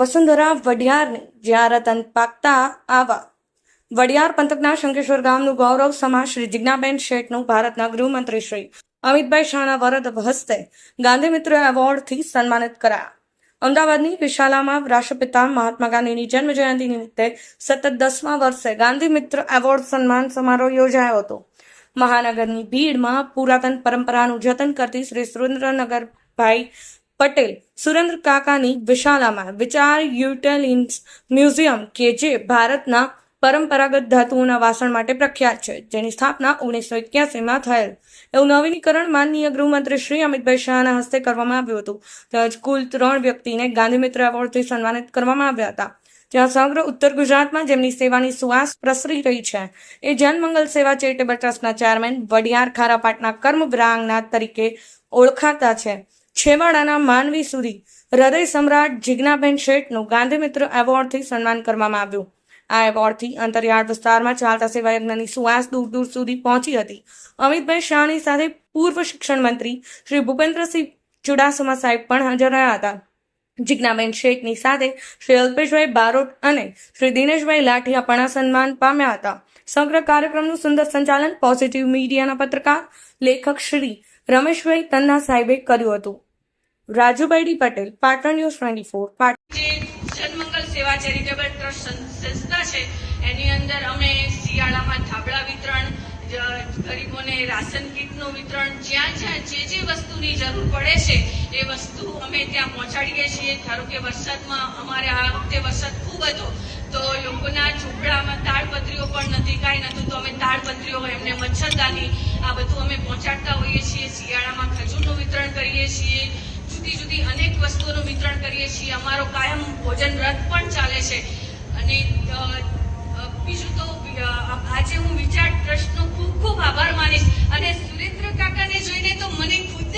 વસુંધરા વઢિયારને જ્યાં રતન પાકતા આવા. વડિયાર પંથકના શંકેશ્વર ગામનું ગૌરવ સમાજ શ્રી જિજ્ઞાબેન શેઠનું ભારતના ગૃહમંત્રી શ્રી અમિતભાઈ શાહના વરદ હસ્તે ગાંધી મિત્ર એવોર્ડથી સન્માનિત કરાયા. અમદાવાદની વિશાલામાં રાષ્ટ્રપિતા મહાત્મા ગાંધીની જન્મ જયંતિ નિમિત્તે સતત દસમા વર્ષે ગાંધી મિત્ર એવોર્ડ સન્માન સમારોહ યોજાયો હતો. મહાનગરની ભીડમાં પુરાતન પરંપરાનું જતન કરતી શ્રી સુરેન્દ્રનગરભાઈ પટેલ, સુરેન્દ્ર કાકાની વિશાલામાં વિચાર યુટેલિન્સ મ્યુઝિયમ કે જે ભારતના પરંપરાગત ધાતુઓના વાસણ માટે પ્રખ્યાત છે, જેની સ્થાપના ઓગણીસો એક્યાસીમાં થયેલ. એવું નવીનીકરણ માનનીય ગૃહમંત્રી શ્રી અમિતભાઈ શાહના હસ્તે કરવામાં આવ્યું હતું. તેમજ કુલ ત્રણ વ્યક્તિને ગાંધી મિત્ર એવોર્ડથી સન્માનિત કરવામાં આવ્યા હતા. જ્યાં સમગ્ર ઉત્તર ગુજરાતમાં જેમની સેવાની સુવાસ પ્રસરી રહી છે, એ જનમંગલ સેવા ચેરિટેબલ ટ્રસ્ટના ચેરમેન વડિયાર ખારાપાટના કર્મવિરાંગના તરીકે ઓળખાતા છે. છેવાડાના માનવી સુધી હૃદય સમ્રાટ જિજ્ઞાબેન શેઠનું ગાંધી મિત્ર એવોર્ડથી સન્માન કરવામાં આવ્યું. આ એવોર્ડથી અંતરિયાળ વિસ્તારમાં ચાલતા સેવા યજ્ઞની સુવાસ દૂર દૂર સુધી પહોંચી હતી. અમિતભાઈ શાહની સાથે પૂર્વ શિક્ષણ મંત્રી શ્રી ભૂપેન્દ્રસિંહ ચુડાસમા સાહેબ પણ હાજર રહ્યા હતા. જિજ્ઞાબેન શેઠની સાથે શ્રી અલ્પેશભાઈ બારોટ અને શ્રી દિનેશભાઈ લાઠિયા પણ સન્માન પામ્યા હતા. સમગ્ર કાર્યક્રમનું સુંદર સંચાલન પોઝિટિવ મીડિયાના પત્રકાર, લેખક શ્રી રમેશભાઈ તન્ના સાહેબે કર્યું હતું. Rajubhai Patel, Patan news twenty four Patan જે જનમંગલ સેવા ચેરિટેબલ ટ્રસ્ટ સંસ્થા છે, એની અંદર અમે શિયાળામાં ધાબળા વિતરણ ગરીબોને રાશન કીટનું વિતરણ, જ્યાં જ્યાં જે જે વસ્તુની જરૂર પડે છે, એ વસ્તુ અમે ત્યાં પહોંચાડીએ છીએ. ધારો કે વરસાદમાં અમારે આ વખતે વરસાદ ખૂબ હતો, તો લોકોના ઝૂંપડામાં તાડપત્રીઓ પણ કાંઈ નહોતું તો અમે તાડપત્રીઓ એમને મચ્છરદાની આ બધું અમે પહોંચાડતા હોઈએ છીએ, શિયાળામાં ખજૂરનું વિતરણ કરીએ છીએ, જુદી જુદી અનેક વસ્તુઓનું વિતરણ કરીએ છીએ. અમારો કાયમ ભોજન રથ પણ ચાલે છે. અને બીજું તો આજે હું વિચાર ટ્રસ્ટનો ખૂબ ખૂબ આભાર માનીશ. અને સુરેન્દ્ર કાકાને જોઈને તો મને ખુદને